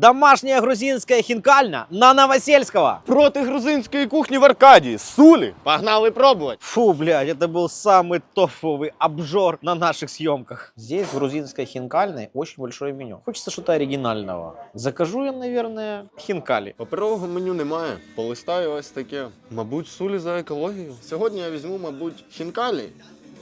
Домашняя грузинская хинкальня на Новосельского. Проти грузинської кухні в Аркадії. Сулі. Погнали пробувати. Фу, блядь, это был самый топовый обжор на наших съемках. Здесь в грузинской хинкальной очень большое меню. Хочется что-то оригинального. Закажу я, наверное, хинкали. Паперового меню немає. Полистаю ось таке. Мабуть, сулі за екологію. Сьогодні я візьму, мабуть, хінкалі.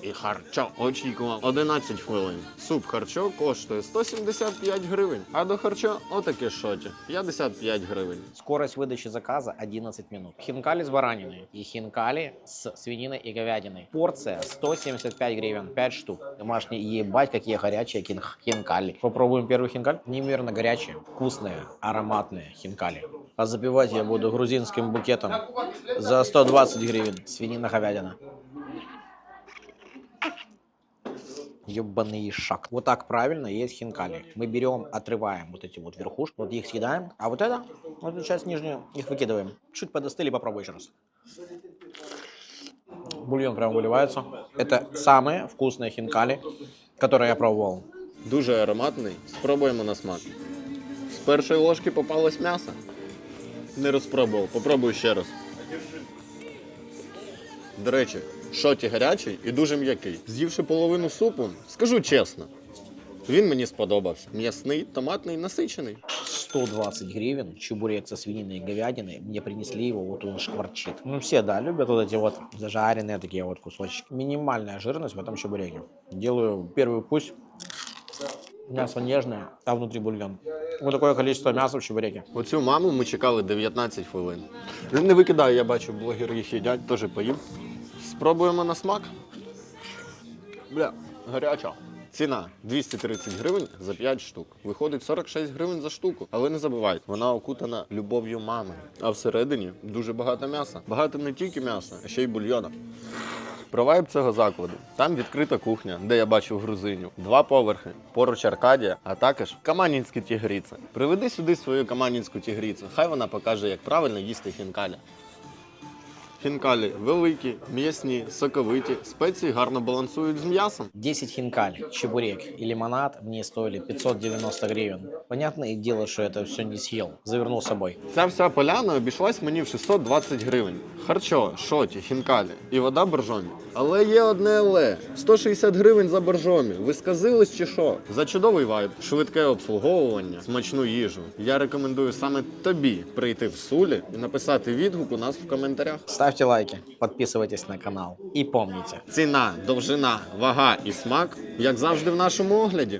І харчо очікував 11 хвилин. Суп харчо коштує 175 гривень, а до харчо отаке шоті 55 гривень. Скорость выдачи заказа 11 минут. Хинкали с бараниной и хинкали с свининой и говядиной. Порция 175 гривен, 5 штук. Домашние, ебать, какие горячие кин- хинкали. Попробуем первый хинкаль. Неимоверно горячие, вкусные, ароматные хинкали. А запивать я буду грузинским букетом за 120 гривен. Свинина, говядина. Ебаный шаг. Вот так правильно есть хинкали. Мы берем, отрываем вот эти вот верхушки, вот их съедаем, а вот это, вот эту часть нижнюю, их выкидываем. Чуть подостыли, попробуй еще раз. Бульон прям выливается. Это самые вкусные хинкали, которые я пробовал. Дуже ароматний. Спробуємо на смак. З першої ложки попалось м'ясо. Не розпробував. Попробую ще раз. До речі, шоті гарячий і дуже м'який. З'ївши половину супу, скажу чесно, він мені сподобався. М'ясний, томатний, насичений. 120 гривен, чебурек со свининой и говядиной. Мне принесли его, вот он шкварчит. Ну, все, да, любят вот эти вот зажаренные такие вот кусочки. Минимальная жирность в этом чебуреке. Делаю первый пусть. Мясо нежное, а внутри бульон. Вот такое количество мяса в чебуреке. Оцю маму ми чекали 19 хвилин. Не викидаю, я бачу, блогери їх їдять, теж поїм. Спробуємо на смак. Бля, гаряча. Ціна 230 гривень за 5 штук. Виходить 46 гривень за штуку. Але не забувайте, вона окутана любов'ю мами. А всередині дуже багато м'яса. Багато не тільки м'яса, а ще й бульйона. Про вайб цього закладу. Там відкрита кухня, де я бачив грузинів. Два поверхи, поруч Аркадія, а також каманінські тігріці. Приведи сюди свою каманінську тігріцю. Хай вона покаже, як правильно їсти хінкаля. Хінкалі великі, м'ясні, соковиті, спеції гарно балансують з м'ясом. 10 хинкали, чебурек и лимонад мне стоили 590 гривен. Понятное дело, что это все не съел. Завернул с собой. Ця вся поляна обійшлась мені в 620 гривень. Харчо, шоті, хінкалі і вода боржомі. Але є одне але 160 гривень за боржомі. Ви сказились чи що? За чудовий вайб, швидке обслуговування, смачну їжу. Я рекомендую саме тобі прийти в сулі і написати відгук у нас в коментарях. Ставьте лайки, підписуйтесь на канал. І помните, Ціна, довжина, вага і смак, як завжди в нашому огляді.